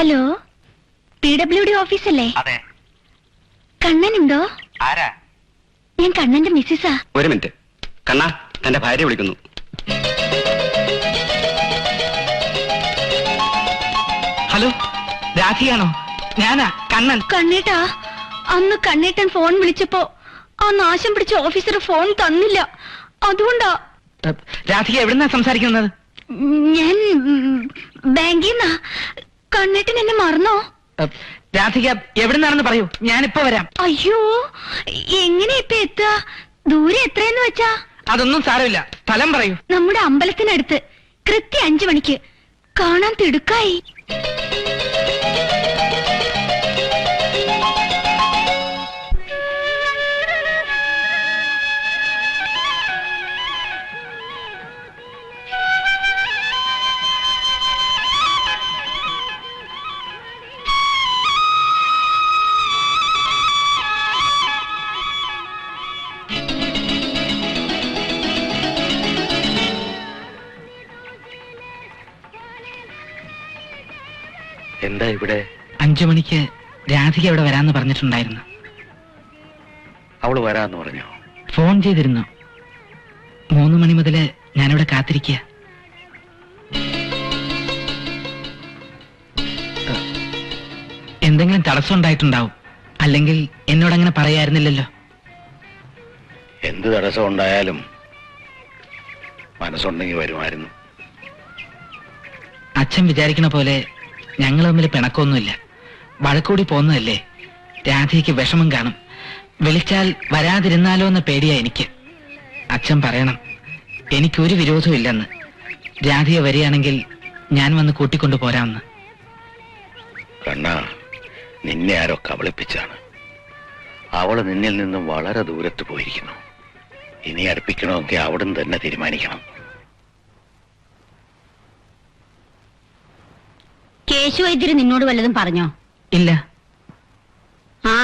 Hello? P W D ഓഫീസല്ലേ? അതെ. കണ്ണനുണ്ടോ? ആരാ? ഞാൻ കണ്ണന്റെ മിസ്സിസാ. ഒരു മിനിറ്റ്. കണ്ണ തന്റെ ഭാര്യ വിളിക്കുന്നു. ഹലോ രാധിയാണോ ഞാനാ കണ്ണൻ. കണ്ണേട്ടാ അന്ന് കണ്ണേട്ടൻ ഫോൺ വിളിച്ചപ്പോ ആ നാശം പിടിച്ച ഓഫീസർ ഫോൺ തന്നില്ല. അതുകൊണ്ടാ. രാധിക എവിടുന്നാ സംസാരിക്കുന്നത്? ഞാൻ ബാങ്കിൽ നിന്നാ കണ്ണേട്ടൻ എന്നെ മറന്നോ? രാധിക എവിടെ എവിടുന്നാണെന്ന് പറയൂ. ഞാനിപ്പോ വരാം. അയ്യോ എങ്ങനെ ഇപ്പൊ എത്തുക? ദൂരെ എത്രയെന്ന് വെച്ചാ? അതൊന്നും സാരമില്ല. സ്ഥലം പറയൂ. നമ്മുടെ അമ്പലത്തിനടുത്ത് കൃത്യ അഞ്ചു മണിക്ക് കാണാൻ തിടുക്കായി. ഇവിടെ? അഞ്ചു മണിക്ക് രാധിക ഇവിടെ വരാന്ന് പറഞ്ഞിട്ടുണ്ടായിരുന്നു. അവൾ വരാന്ന് പറഞ്ഞു? ഫോൺ ചെയ്തിരുന്നു. മൂന്ന് മണി മുതൽ ഞാനിവിടെ കാത്തിരിക്കുക എന്തെങ്കിലും തടസ്സം ഉണ്ടായിട്ടുണ്ടാവും. അല്ലെങ്കിൽ എന്നോട് അങ്ങനെ പറയായിരുന്നില്ലല്ലോ. എന്ത് തടസ്സം ഉണ്ടായാലും മനസ്സുണ്ടെങ്കിൽ വരുമായിരുന്നു. അച്ഛൻ വിചാരിക്കണ പോലെ ഞങ്ങൾ തമ്മിൽ പിണക്കമൊന്നുമില്ല. വഴക്കൂടി പോകുന്നതല്ലേ? രാധയ്ക്ക് വിഷമം കാണും. വിളിച്ചാൽ വരാതിരുന്നാലോ എന്ന പേടിയാ എനിക്ക്. അച്ഛൻ പറയണം എനിക്കൊരു വിരോധവും ഇല്ലെന്ന്. രാധയെ വരികയാണെങ്കിൽ ഞാൻ വന്ന് കൂട്ടിക്കൊണ്ടു പോരാമെന്ന്. കണ്ണാ നിന്നെ ആരോ കബളിപ്പിച്ചാണ്. അവൾ നിന്നിൽ നിന്നും വളരെ ദൂരത്ത് പോയിരിക്കുന്നു. ഇനി അടുപ്പിക്കണമെങ്കിൽ അവിടുന്ന് തന്നെ തീരുമാനിക്കണം. കേശു വൈദ്യര് നിന്നോട് വല്ലതും പറഞ്ഞോ? ഇല്ല. ആ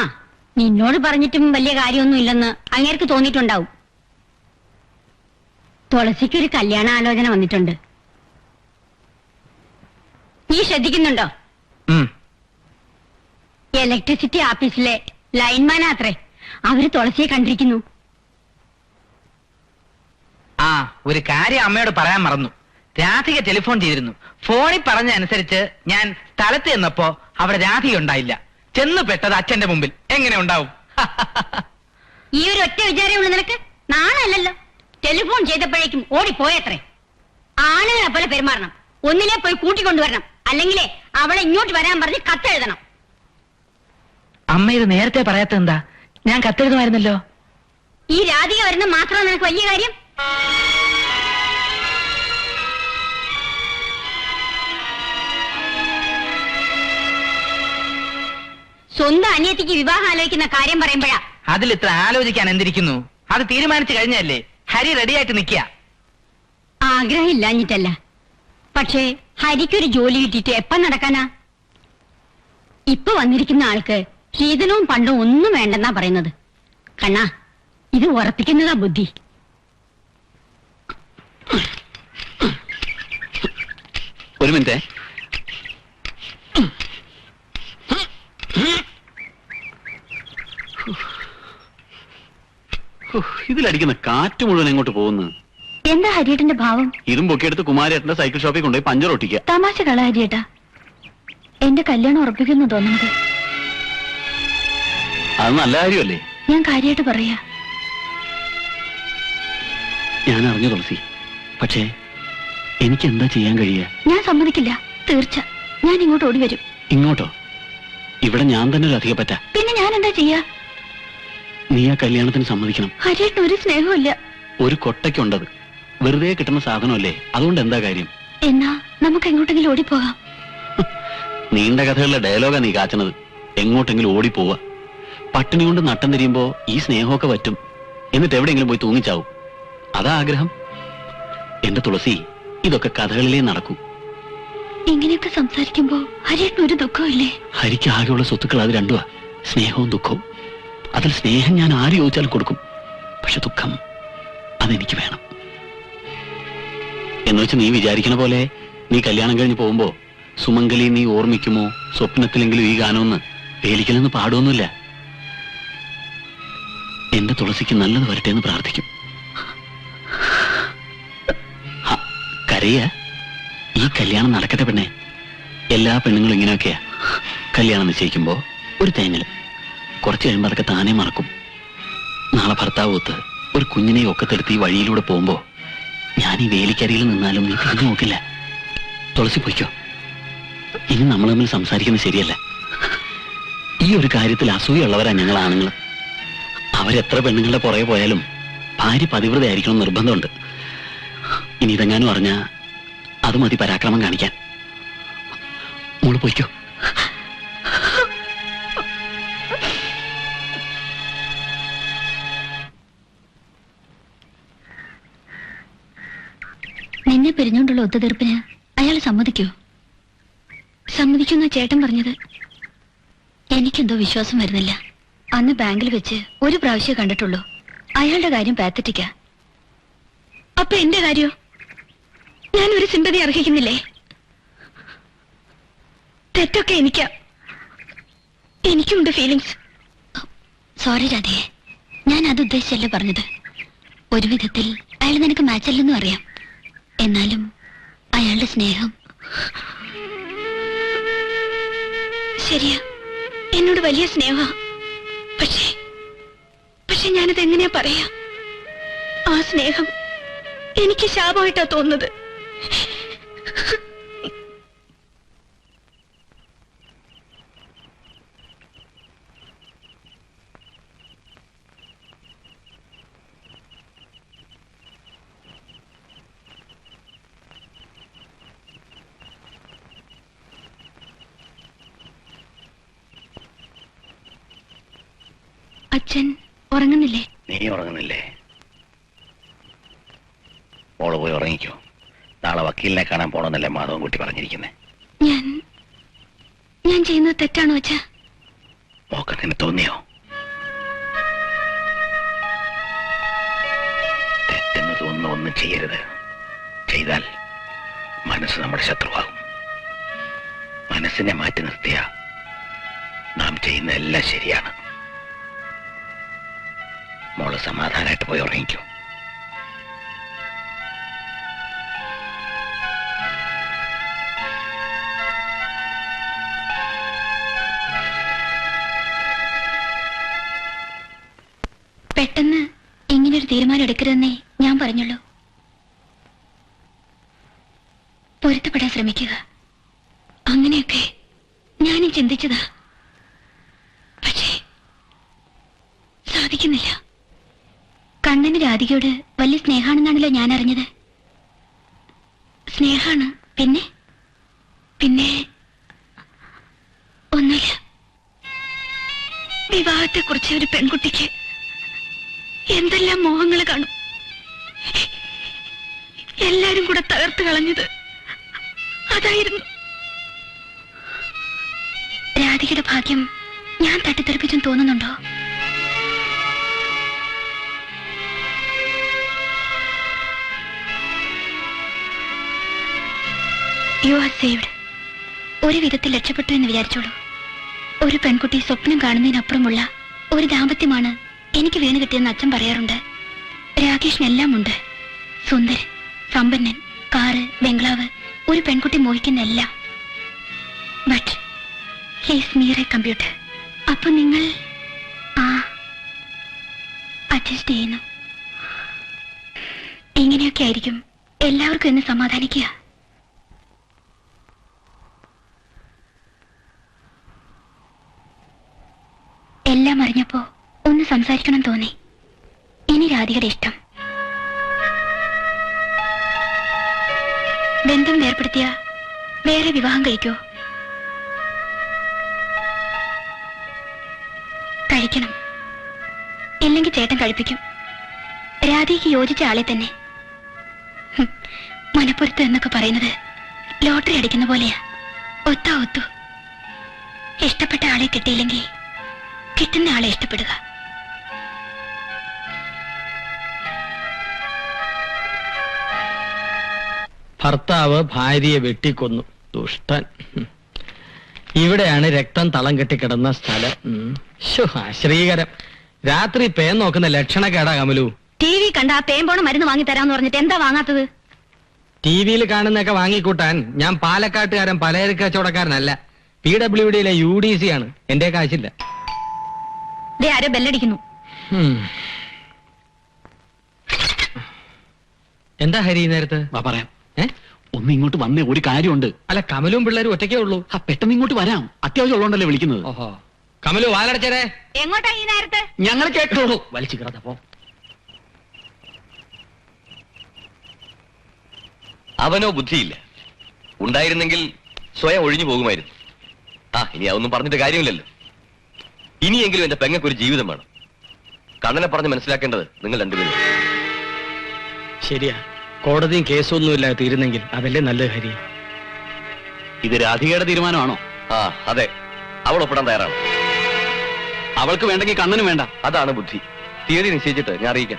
നിന്നോട് പറഞ്ഞിട്ടും വലിയ കാര്യമൊന്നും ഇല്ലെന്ന് അങ്ങേർക്ക് തോന്നിയിട്ടുണ്ടാവും. തുളസിക്കൊരു കല്യാണ ആലോചന വന്നിട്ടുണ്ട്. നീ ശ്രദ്ധിക്കുന്നുണ്ടോ? ഇലക്ട്രിസിറ്റി ഓഫീസിലെ ലൈൻമാനാത്രേ അവർ തുളസിയെ കണ്ടിരിക്കുന്നു. ആ ഒരു കാര്യം അമ്മയോട് പറയാൻ മറന്നു. രാധിക ടെലിഫോൺ ചെയ്തിരുന്നു. ഫോണിൽ പറഞ്ഞ അനുസരിച്ച് ഞാൻ സ്ഥലത്ത് ചെന്നപ്പോ അവിടെ രാധിക ഉണ്ടായില്ല. ചെന്നു പെട്ടത് അച്ഛന്റെ മുമ്പിൽ. എങ്ങനെ ഉണ്ടാവും? ഈ ഒരു ഒറ്റ വിചാരമുള്ള നിനക്ക്? നാണല്ലോ ടെലിഫോൺ ചെയ്തപ്പോഴേക്കും ഓടിപ്പോയത്രേ. ആണുങ്ങളെ പോലെ പെരുമാറണം. ഒന്നിലെ പോയി കൂട്ടിക്കൊണ്ടുവരണം. അല്ലെങ്കിൽ അവളെ ഇങ്ങോട്ട് വരാൻ പറഞ്ഞ് കത്തെഴുതണം. അമ്മ ഇത് നേരത്തെ പറയാത്ത എന്താ ഞാൻ കത്തെഴുതുമായിരുന്നല്ലോ. ഈ രാധിക വരുന്ന മാത്രം നിനക്ക് വലിയ കാര്യം? സ്വന്തം അനിയത്തിക്ക് വിവാഹം ആലോചിക്കുന്ന കാര്യം പറയുമ്പോഴാ. അതിൽ ഇത്ര ആലോചിക്കാൻ എന്തിരിക്കുന്നു? അത് തീരുമാനിച്ചു കഴിഞ്ഞല്ലേ? ഹരി റെഡിയായിട്ട് നിൽക്കുക. ആഗ്രഹം ഇല്ലാഞ്ഞിട്ടല്ല പക്ഷേ ഹരിക്കൊരു ജോലി കിട്ടിയിട്ട് എപ്പം നടക്കാനാ? ഇപ്പൊ വന്നിരിക്കുന്ന ആൾക്ക് ശീതനവും പണ്ടും ഒന്നും വേണ്ടെന്നാ പറയുന്നത്. കണ്ണാ ഇത് ഉറപ്പിക്കുന്നതാ ബുദ്ധി. ഒരു മിനിറ്റ്. ഇതിലടിക്കുന്ന കാറ്റ് മുഴുവൻ എങ്ങോട്ട് പോകുന്നു? എന്താ ഹരിയേട്ടന്റെ ഭാവം? ഇതും പൊക്കിയെടുത്ത് കുമാരേട്ടന്റെ സൈക്കിൾ ഷോപ്പിൽ കൊണ്ടുപോയി പഞ്ചർ ഒട്ടിക്കുക. തമാശ കള ഹരിയേട്ടാ. എന്റെ കല്യാണം ഉറപ്പിക്കുന്നു തോന്നുന്നത്. അത് നല്ല കാര്യമല്ലേ? ഞാൻ കാര്യമായിട്ട് പറയാ. ഞാൻ അറിഞ്ഞു തുളസി. പക്ഷേ എനിക്ക് എന്താ ചെയ്യാൻ കഴിയുക? ഞാൻ സമ്മതിക്കില്ല. തീർച്ച. ഞാൻ ഇങ്ങോട്ട് ഓടി വരും. ഇങ്ങോട്ടോ? ഇവിടെ ഞാൻ തന്നെ ഒരു അധികം പറ്റാ പിന്നെ ഞാൻ എന്താ ചെയ്യാ? നീ ആ കല്യാണത്തിന് സമ്മതിക്കണം. ഹരിയേട്ടന് ഒരു സ്നേഹമില്ല ഒരു കൊട്ടയ്ക്കുണ്ടത്. വെറുതെ കിട്ടുന്ന സാധനമല്ലേ? അതുകൊണ്ട് എന്താ കാര്യം? എന്നാ നമുക്ക് എങ്ങോട്ടെങ്കിലും ഓടിപ്പോകാം. നീണ്ട കഥകളിലെ ഡയലോഗാ നീ കാച്ചണത്. എങ്ങോട്ടെങ്കിലും ഓടിപ്പോവുക. പട്ടിണി കൊണ്ട് നട്ടം തിരിയുമ്പോ ഈ സ്നേഹമൊക്കെ പറ്റും. എന്നിട്ട് എവിടെയെങ്കിലും പോയി തൂങ്ങിച്ചാവും. അതാ ആഗ്രഹം. എന്റെ തുളസി ഇതൊക്കെ കഥകളിലേ നടക്കൂ. ഇങ്ങനെയൊക്കെ സംസാരിക്കുമ്പോ ഹരിയേട്ടന് ഒരു ദുഃഖമില്ലേ ഹരിക്ക് ആകെയുള്ള സ്വത്തുക്കൾ അത് രണ്ടുവാ. സ്നേഹവും ദുഃഖവും. അതിൽ സ്നേഹം ഞാൻ ആര് ചോദിച്ചാലും കൊടുക്കും. പക്ഷെ ദുഃഖം അതെനിക്ക് വേണം. എന്ന് വെച്ച് നീ വിചാരിക്കണ പോലെ നീ കല്യാണം കഴിഞ്ഞ് പോകുമ്പോ സുമംഗലി നീ ഓർമ്മിക്കുമോ? സ്വപ്നത്തിലെങ്കിലും ഈ ഗാനമൊന്ന് വേലിക്കലെന്ന് പാടുമൊന്നുമില്ല എന്റെ തുളസിക്ക് നല്ലത് വരട്ടെ എന്ന് പ്രാർത്ഥിക്കും. കരയ. ഈ കല്യാണം നടക്കട്ടെ പെണ്ണെ. എല്ലാ പെണ്ണുങ്ങളും ഇങ്ങനെയൊക്കെയാ. കല്യാണം നിശ്ചയിക്കുമ്പോ ഒരു തേങ്ങൽ. കുറച്ച് കഴിയുമ്പോൾ അതൊക്കെ താനേ മറക്കും. നാളെ ഭർത്താവ് ഒത്ത് ഒരു കുഞ്ഞിനെ ഒക്കത്തെടുത്ത് ഈ വഴിയിലൂടെ പോകുമ്പോ ഞാൻ ഈ വേലിക്കരിയിൽ നിന്നാലും നീ തിരിഞ്ഞു നോക്കില്ല. തുളസി പൊയ്ക്കോ. ഇനി നമ്മൾ തമ്മിൽ സംസാരിക്കുന്നത് ശരിയല്ല. ഈ ഒരു കാര്യത്തിൽ അസൂയുള്ളവരാ ഞങ്ങൾ ആണുങ്ങൾ. അവരെത്ര പെണ്ണുങ്ങളുടെ പുറകെ പോയാലും ഭാര്യ പതിവ്രതയായിരിക്കണം നിർബന്ധമുണ്ട്. ഇനി ഇതെങ്ങാനും അറിഞ്ഞാ അത് മതി പരാക്രമം കാണിക്കാൻ. മോൾ പൊയ്ക്കോ. നിന്നെ പിരിഞ്ഞുകൊണ്ടുള്ള ഒത്തുതീർപ്പിന് അയാൾ സമ്മതിക്കോ? സമ്മതിക്കുന്ന ചേട്ടൻ പറഞ്ഞത്. എനിക്കെന്തോ വിശ്വാസം വരുന്നില്ല. അന്ന് ബാങ്കിൽ വെച്ച് ഒരു പ്രാവശ്യം കണ്ടിട്ടുള്ളൂ. അയാളുടെ കാര്യം പാത്തറ്റിക്ക. അപ്പൊ എന്റെ കാര്യോ? ഞാൻ ഒരു സിമ്പതി അർഹിക്കുന്നില്ലേ? തെറ്റൊക്കെ എനിക്കാ. എനിക്കുണ്ട് ഫീലിങ്സ് സോറി രാധേ. ഞാൻ അത് ഉദ്ദേശിച്ചല്ല പറഞ്ഞത്. ഒരു വിധത്തിൽ അയാൾ നിനക്ക് മാച്ചല്ലെന്നും അറിയാം. എന്നാലും അയാളുടെ സ്നേഹം. ശരിയാ എന്നോട് വലിയ സ്നേഹ. പക്ഷേ പക്ഷെ ഞാനത് എങ്ങനെയാ പറയാ? ആ സ്നേഹം എനിക്ക് ശാപമായിട്ടാ തോന്നുന്നത് അച്ഛൻ ഉറങ്ങുന്നില്ലേ? നീ ഉറങ്ങുന്നില്ലേ? മോൾ പോയി ഉറങ്ങിക്കോ. നാളെ വക്കീലിനെ കാണാൻ പോണമെന്നല്ലേ മാധവൻകുട്ടി പറഞ്ഞിരിക്കുന്നേ. ഞാൻ ഞാൻ ചെയ്യുന്നത് തെറ്റാണോ അച്ഛാ? മോക്ക് നിന്നെ തോന്നിയോ? തെറ്റെന്ന് തോന്നുന്ന ഒന്നും ചെയ്യരുത്. ചെയ്താൽ മനസ്സ് നമ്മുടെ ശത്രുവാകും. മനസ്സിനെ മാറ്റി നിർത്തിയ നാം ചെയ്യുന്ന എല്ലാം ശരിയാണ്. മോൾ സമാധാനമായിട്ട് പോയി ഉറങ്ങിക്കോ. പെട്ടെന്ന് ഇങ്ങനൊരു തീരുമാനം എടുക്കരുതെന്നേ ഞാൻ പറഞ്ഞുള്ളൂ. പൊരുത്തപ്പെടാൻ ശ്രമിക്കുക. അങ്ങനെയൊക്കെ ഞാനും ചിന്തിച്ചതാ പക്ഷേ സാധിക്കുന്നില്ല കണ്ണന് രാധികയോട് വലിയ സ്നേഹാണെന്നാണല്ലോ ഞാൻ അറിഞ്ഞത് സ്നേഹാണ്. പിന്നെ? പിന്നെ? ഒന്നുമില്ല. വിവാഹത്തെക്കുറിച്ച് ഒരു പെൺകുട്ടിക്ക് എന്തെല്ലാം മോഹങ്ങൾ കാണും? എല്ലാരും കൂടെ തകർത്ത് കളഞ്ഞത് അതായിരുന്നു. രാധികയുടെ ഭാഗ്യം ഞാൻ തട്ടിത്തെറിപ്പിച്ചും തോന്നുന്നുണ്ടോ? യു ആർ സേവ്ഡ് ഒരു വിധത്തിൽ രക്ഷപ്പെട്ടു എന്ന് വിചാരിച്ചോളൂ. ഒരു പെൺകുട്ടി സ്വപ്നം കാണുന്നതിനപ്പുറമുള്ള ഒരു ദാമ്പത്യമാണ് എനിക്ക് വീണ് കിട്ടിയെന്ന് അച്ഛൻ പറയാറുണ്ട്. രാകേഷിനെല്ലാം ഉണ്ട്. സുന്ദരൻ സമ്പന്നൻ കാറ് ബംഗ്ലാവ് ഒരു പെൺകുട്ടി മോഹിക്കുന്ന എല്ലാം. But he's mere a computer അപ്പൊ നിങ്ങൾ ആ അഡ്ജസ്റ്റ് ചെയ്യുന്നു. ഇങ്ങനെയൊക്കെ ആയിരിക്കും എല്ലാവർക്കും എന്ന് സമാധാനിക്കുക. എല്ലാം അറിഞ്ഞപ്പോ ഒന്ന് സംസാരിക്കണം തോന്നി. ഇനി രാധികയുടെ ഇഷ്ടം. ബന്ധം വേർപ്പെടുത്തിയ വേറെ വിവാഹം കഴിക്കോ? കഴിക്കണം. ഇല്ലെങ്കിൽ ചേട്ടൻ കഴിപ്പിക്കും. രാധിക്ക് യോജിച്ച ആളെ തന്നെ. മലപ്പുറത്ത് എന്നൊക്കെ പറയുന്നത് ലോട്ടറി അടിക്കുന്ന പോലെയാ. ഒത്താ ഒത്തു. ഇഷ്ടപ്പെട്ട ആളെ കിട്ടിയില്ലെങ്കിൽ കിട്ടുന്ന ആളെ ഇഷ്ടപ്പെടുക. ഭർത്താവ് ഭാര്യയെ വെട്ടിക്കൊന്നു. ദുഷ്ടൻ. ഇവിടെയാണ് രക്തം തളം കെട്ടിക്കിടന്ന സ്ഥലം. ശ്രീകരം രാത്രി പേൻ നോക്കുന്ന ലക്ഷണക്കേടാ കമലു. ടി വി കണ്ട ആ പേമ്പോണ മരുന്ന് വാങ്ങി തരാന്ന് പറഞ്ഞിട്ട് എന്താ വാങ്ങാത്തത്? ടി വിയിൽ കാണുന്നൊക്കെ വാങ്ങിക്കൂട്ടാൻ. ഞാൻ പാലക്കാട്ടുകാരൻ പലചരക്ക് കച്ചവടക്കാരനല്ല. പി ഡബ്ല്യു ഡിയിലെ യു ഡി സി ആണ്. എന്റെ കാശില്ല ദേ ആരോ ബെല്ലടിക്കുന്നു. എന്താ ഹരി ഈ നേരത്ത്? വാ പറയാം. ഏ? ഒന്ന് ഇങ്ങോട്ട് വന്നേ ഒരു കാര്യമുണ്ട്. അല്ല കമലും പിള്ളേരും ഒറ്റയ്ക്കേ ഉള്ളൂ. ആ പെട്ടെന്ന് ഇങ്ങോട്ട് വരാം. അത്യാവശ്യം ഉള്ളതുകൊണ്ടല്ലേ വിളിക്കുന്നത്. ഓഹോ. കമലു വാലടച്ചേ എങ്ങോട്ടാ ഈ നേരത്തെ? ഞങ്ങൾ കേട്ടോളൂ. വലിച്ചു കിടന്നപ്പോ അവനോ ബുദ്ധിയില്ല. ഉണ്ടായിരുന്നെങ്കിൽ സ്വയം ഒഴിഞ്ഞു പോകുമായിരുന്നു. ആ ഇനി അതൊന്നും പറഞ്ഞിട്ട് കാര്യമില്ലല്ലോ. ഇനിയെങ്കിലും എന്റെ പെങ്ങക്ക് ഒരു ജീവിതം വേണം. കണ്ണനെ പറഞ്ഞ് മനസ്സിലാക്കേണ്ടത് നിങ്ങൾ രണ്ടുപേരും. ശരിയാ. കോടതിയും കേസൊന്നും ഇല്ലാതെ തീരുന്നെങ്കിൽ അതല്ലേ നല്ല കാര്യം. ഇത് രാധികയുടെ തീരുമാനമാണോ? ആ അതെ. അവൾ ഒപ്പിടാൻ തയ്യാറാണ്. അവൾക്ക് വേണ്ടെങ്കിൽ കണ്ണനും വേണ്ട. അതാണ് ബുദ്ധി. തീയതി നിശ്ചയിച്ചിട്ട് ഞാൻ അറിയിക്കാം.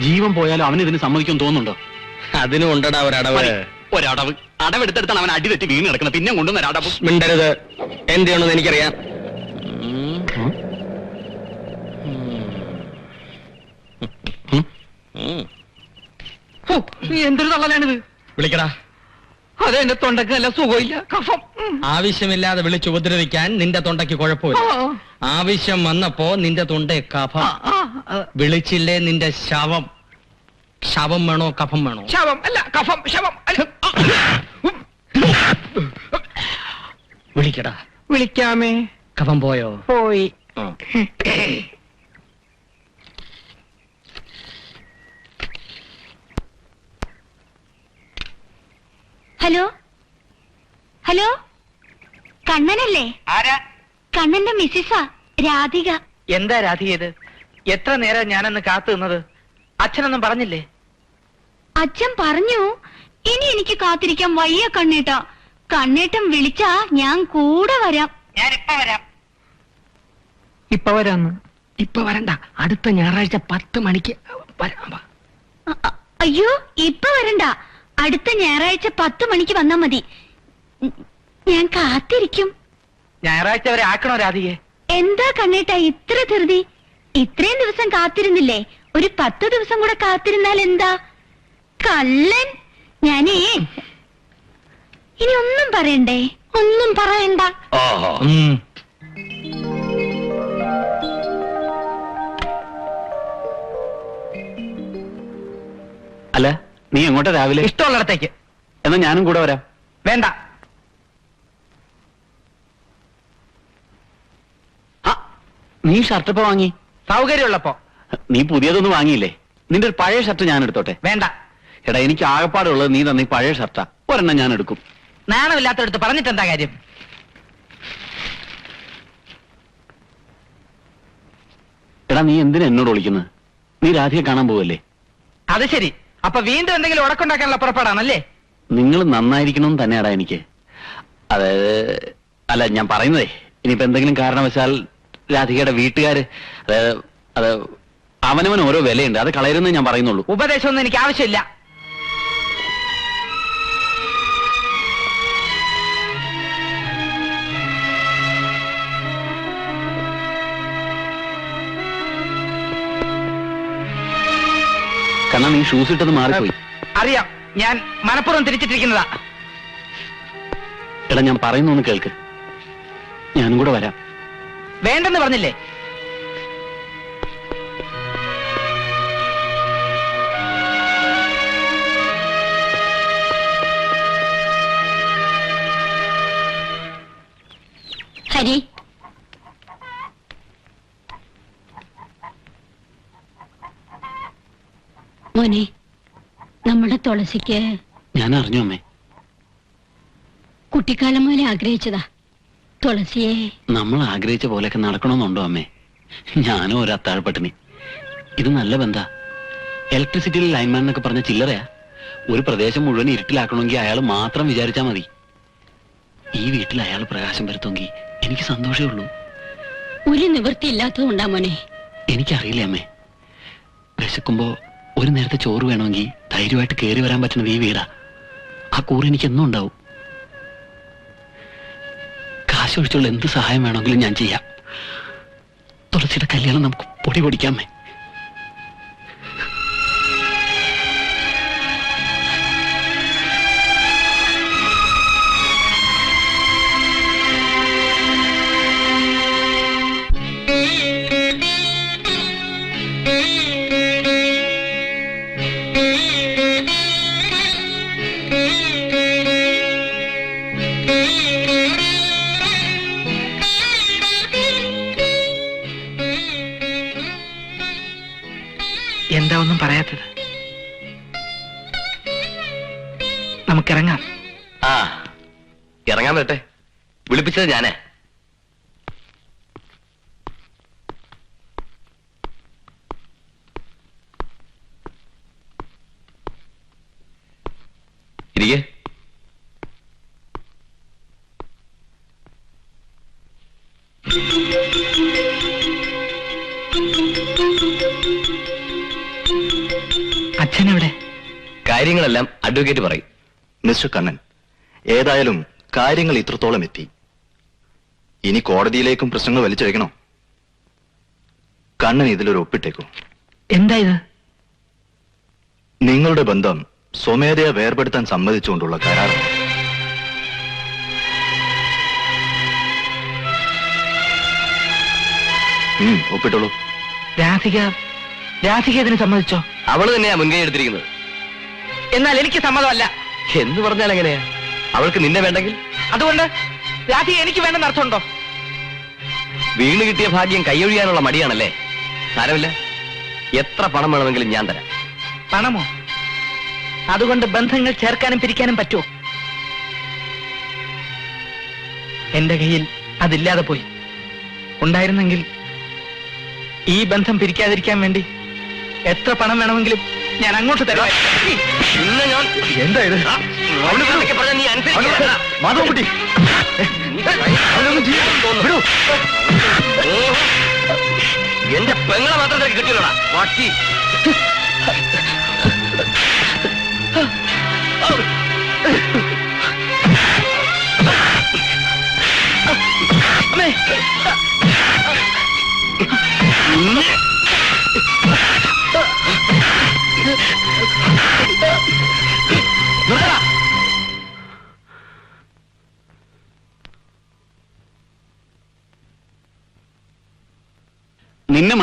ജീവൻ പോയാലും അവന് ഇതിന് സമ്മതിക്കും തോന്നുന്നുണ്ടോ? അതിനും ഉണ്ടടാ ഒരടവ്. ഒരടവ്. അടവെടുത്തെടുത്താണ് അവൻ അടി തെറ്റി വീണ് കിടക്കുന്നത്. പിന്നെ കൊണ്ടുവന്ന ഒരടവ്. മിണ്ടരുത്. എന്ത് ചെയ്യണമെന്ന് എനിക്കറിയാം. എന്തൊരു തള്ളലാണിത്? വിളിക്കടാ. അതെ എന്റെ തൊണ്ടക്ക് നല്ല സുഖമില്ല. കഫം. ആവശ്യമില്ലാതെ വിളിച്ച് ഉപദ്രവിക്കാൻ നിന്റെ തൊണ്ടയ്ക്ക് കുഴപ്പമില്ല. ആവശ്യം വന്നപ്പോ നിന്റെ തൊണ്ട കഫം. വിളിച്ചില്ലേ നിന്റെ ശവം. ശവം വേണോ കഫം വേണോ? ശവം അല്ല കഫം ശവം അല്ല. ആ. വിളിക്കടാ. വിളിക്കാമേ. കഫം പോയോ? പോയി. ഹലോ? ഹലോ? കണ്ണനല്ലേ? ആരാ? കണ്ണന്റെ മിസ്സിസാ രാധിക. എന്താ രാധികയത് എത്ര നേരം ഞാനന്ന് കാത്തു നിന്നത്? അച്ഛനൊന്നും പറഞ്ഞില്ലേ? അച്ഛൻ പറഞ്ഞു ഇനി എനിക്ക് കാത്തിരിക്കാൻ വയ്യ കണ്ണേട്ട. കണ്ണേട്ടം വിളിച്ചാ ഞാൻ കൂടെ വരാം. ഞാൻ ഇപ്പൊ വരാം. ഇപ്പൊ വരാന്ന്. ഇപ്പൊ വരണ്ട. അടുത്ത ഞായറാഴ്ച പത്ത് മണിക്ക് വരാം വാ. അ- അ- അയ്യോ ഇപ്പൊ വരണ്ട. അടുത്ത ഞായറാഴ്ച പത്ത് മണിക്ക് വന്നാ മതി. ഉം, ഞാൻ കാത്തിരിക്കും. ഞായറാഴ്ച വരെ ആക്കണോ രാധികെ എന്താ കണ്ണേട്ട ഇത്ര ധൃതി? ഇത്രയും ദിവസം കാത്തിരുന്നില്ലേ? ഒരു പത്ത് ദിവസം കൂടെ കാത്തിരുന്നാൽ എന്താ? കള്ളൻ? ഞാനേ. ഇനി ഒന്നും പറയണ്ടേ? ഒന്നും പറയണ്ട. അല്ല നീ എങ്ങോട്ടാ രാവിലെ? ഇഷ്ടമുള്ളിടത്തേക്ക്. എന്നാ ഞാനും കൂടെ വരാം. വേണ്ട. ആ, നീ ഷർട്ട് ഇപ്പൊ വാങ്ങി? സൗകര്യമുള്ളപ്പോ. നീ പുതിയതൊന്നും വാങ്ങിയില്ലേ? നിന്റെ ഒരു പഴയ ഷർട്ട് ഞാൻ എടുത്തോട്ടെ? വേണ്ട. എടാ എനിക്ക് ആകപ്പാടുള്ളത് നീ തന്നെ പഴയ ഷർട്ടാ ഒരെണ്ണം ഞാൻ എടുക്കും. നാണമില്ലാത്തടുത്ത് പറഞ്ഞിട്ട് എന്താ കാര്യം? എടാ നീ എന്തിനാ എന്നോട് വിളിക്കുന്നത്? നീ രാധിയെ കാണാൻ പോവല്ലേ? അത് ശരി. അപ്പൊ വീണ്ടും എന്തെങ്കിലും ഉടക്കുണ്ടാക്കാനുള്ള പുറപ്പാടാണല്ലേ? നിങ്ങൾ നന്നായിരിക്കണം തന്നെയാടാ എനിക്ക്. അതായത് അല്ല ഞാൻ പറയുന്നതേ ഇനിയിപ്പോ എന്തെങ്കിലും കാരണവശാൽ രാധികയുടെ വീട്ടുകാര് അതായത് അത് അവനവൻ ഓരോ വിലയുണ്ട്. അത് കളയരുന്ന് ഞാൻ പറയുന്നുള്ളൂ. ഉപദേശമൊന്നും എനിക്ക് ആവശ്യമില്ല. കാരണം നീ ഷൂസ് ഇട്ടത് മാറിപ്പോയി. അറിയാം. ഞാൻ മനഃപൂർവം തിരിച്ചിട്ടിരിക്കുന്നതാ. എടാ ഞാൻ പറയുന്നൊന്ന് കേൾക്ക്. ഞാനും കൂടെ വരാം. വേണ്ടെന്ന് പറഞ്ഞില്ലേ? മോനെ നമ്മുടെ തുളസിക്ക് ഞാൻ അറിഞ്ഞു അമ്മേ. കുട്ടിക്കാലം മുതലേ ആഗ്രഹിച്ചതാ. തുളസിയെ നമ്മൾ ആഗ്രഹിച്ച പോലെയൊക്കെ നടക്കണമെന്നുണ്ടോ അമ്മേ? ഞാനും ഒരു അത്താഴപ്പട്ടിണി. ഇത് നല്ല ബന്ധാ. ഇലക്ട്രിസിറ്റിയിൽ ലൈൻമാൻ എന്നൊക്കെ പറഞ്ഞ ചില്ലറയാ. ഒരു പ്രദേശം മുഴുവൻ ഇരുട്ടിലാക്കണമെങ്കിൽ അയാൾ മാത്രം വിചാരിച്ചാൽ മതി. ഈ വീട്ടിൽ അയാൾ പ്രകാശം വരുത്തുമെങ്കിൽ എനിക്ക് സന്തോഷമേ ഉള്ളൂ. ഒരു നിവൃത്തി ഇല്ലാത്തതുകൊണ്ടാ മോനെ. എനിക്കറിയില്ല അമ്മേ? വിശക്കുമ്പോ ഒരു നേരത്തെ ചോറ് വേണമെങ്കിൽ ധൈര്യമായിട്ട് കയറി വരാൻ പറ്റുന്നത് ഈ വീടാ. ആ കൂറ് എനിക്ക് എന്നും ഉണ്ടാവും. കാശൊഴിച്ചുള്ള എന്ത് സഹായം വേണമെങ്കിലും ഞാൻ ചെയ്യാം. തുളസിയുടെ കല്യാണം നമുക്ക് പൊടി പൊടിക്കാമേ. വിളിപ്പിച്ചത് ഞാനേ. ഇരിക്കെ. അച്ഛനെവിടെ? കാര്യങ്ങളെല്ലാം അഡ്വക്കേറ്റ് പറയും. മിസ്റ്റർ കണ്ണൻ ഏതായാലും കാര്യങ്ങൾ ഇത്രത്തോളം എത്തി. ഇനി കോടതിയിലേക്കും പ്രശ്നങ്ങൾ വലിച്ചഴക്കണോ? കണ്ണൻ ഇതിലൊരു ഒപ്പിട്ടേക്കോ. എന്താ ഇത് നിങ്ങളുടെ ബന്ധം സ്വമേധയാ വേർപെടുത്താൻ സമ്മതിച്ചുകൊണ്ടുള്ള കരാറാണ്. ഉം, ഒപ്പിട്ടോളൂ. രാധിക രാധിക ഇതിന് സമ്മതിച്ചോ? അവൾ തന്നെയാ മുൻകൈ എടുത്തിരിക്കുന്നത്. എന്നാൽ എനിക്ക് സമ്മതമല്ല. എന്ന് പറഞ്ഞാൽ എങ്ങനെയാ? അവൾക്ക് നിന്നെ വേണ്ടെങ്കിൽ? അതുകൊണ്ട് രാധിക എനിക്ക് വേണ്ടെന്ന് അർത്ഥമുണ്ടോ? വീണ് കിട്ടിയ ഭാഗ്യം കൈയൊഴിയാനുള്ള മടിയാണല്ലേ? സാരമില്ല. എത്ര പണം വേണമെങ്കിലും ഞാൻ തരാം. പണമോ? അതുകൊണ്ട് ബന്ധങ്ങൾ ചേർക്കാനും പിരിക്കാനും പറ്റുമോ? എന്റെ കയ്യിൽ അതില്ലാതെ പോയി. ഉണ്ടായിരുന്നെങ്കിൽ ഈ ബന്ധം പിരിക്കാതിരിക്കാൻ വേണ്ടി എത്ര പണം വേണമെങ്കിലും ഞാൻ അങ്ങോട്ട് തരാം. ഇന്ന് ഞാൻ എന്താ ഇത്? അവൾ പറഞ്ഞ പറഞ്ഞാ നീ അനുസരിക്കില്ല. മാധവൻകുട്ടി എന്റെ പെങ്ങളെ മാത്രം കിട്ടിയില്ലടാ. വാട്ടി നിന്നെ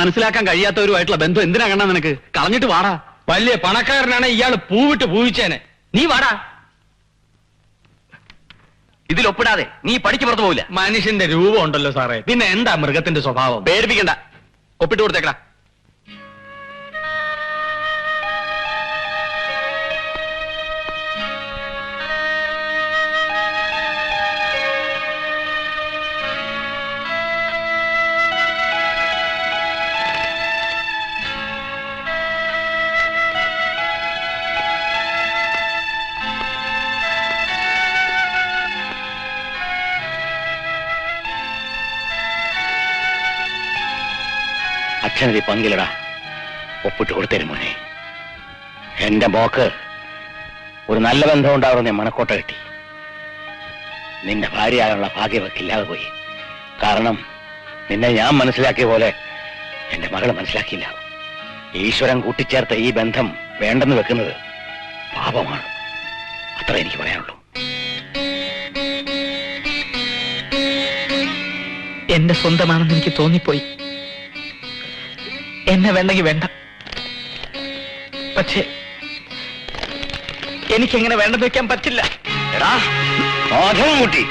മനസ്സിലാക്കാൻ കഴിയാത്തവരുമായിട്ടുള്ള ബന്ധം എന്തിനാ കണ്ടാ നിനക്ക്? കളഞ്ഞിട്ട് വാടാ. വലിയ പണക്കാരനാണ് ഇയാൾ പൂവിട്ട് പൂവിച്ചേനെ. നീ വാടാ. ഇതിലൊപ്പിടാതെ നീ പഠിക്ക് പുറത്തു പോവില്ല. മനുഷ്യന്റെ രൂപം ഉണ്ടല്ലോ സാറേ. പിന്നെ എന്താ മൃഗത്തിന്റെ സ്വഭാവം? പേരിപ്പിക്കണ്ട ഒപ്പിട്ട് കൊടുത്തേക്കടാ. അച്ഛനതി പങ്കിലടാ ഒപ്പിട്ട് കൊടുത്തരും മോനെ. എന്റെ മോക്ക് ഒരു നല്ല ബന്ധം ഉണ്ടാവുന്ന മണക്കോട്ട കിട്ടി. നിന്റെ ഭാര്യയാകാനുള്ള ഭാഗ്യമൊക്കെ ഇല്ലാതെ പോയി. കാരണം നിന്നെ ഞാൻ മനസ്സിലാക്കിയ പോലെ എന്റെ മകൾ മനസ്സിലാക്കിയില്ല. ഈശ്വരൻ കൂട്ടിച്ചേർത്ത ഈ ബന്ധം വേണ്ടെന്ന് വെക്കുന്നത് പാപമാണ്. അത്ര എനിക്ക് പറയാനുള്ളൂ. എന്റെ സ്വന്തമാണെന്ന് എനിക്ക് തോന്നിപ്പോയി. എന്നെ വേണ്ടെങ്കിൽ വേണ്ട. പക്ഷേ എനിക്കെങ്ങനെ വേണ്ടെന്ന് വെക്കാൻ പറ്റില്ല. എടാ കുട്ടി.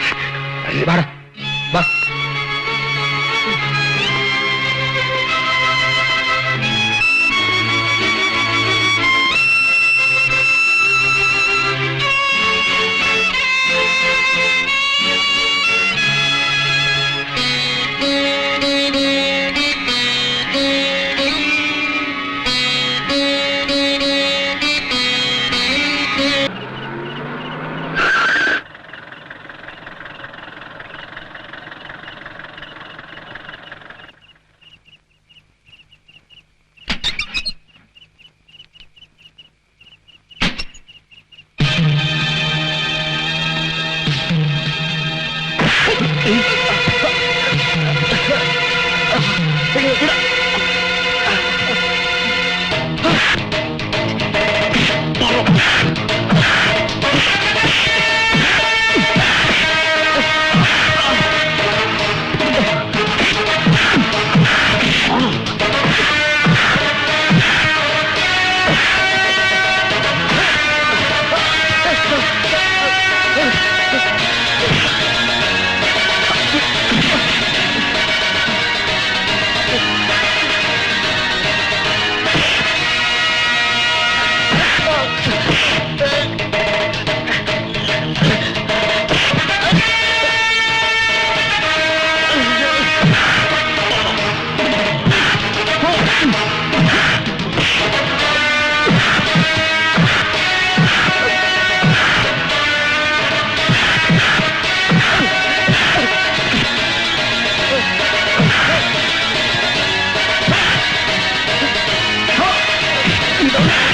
Yeah.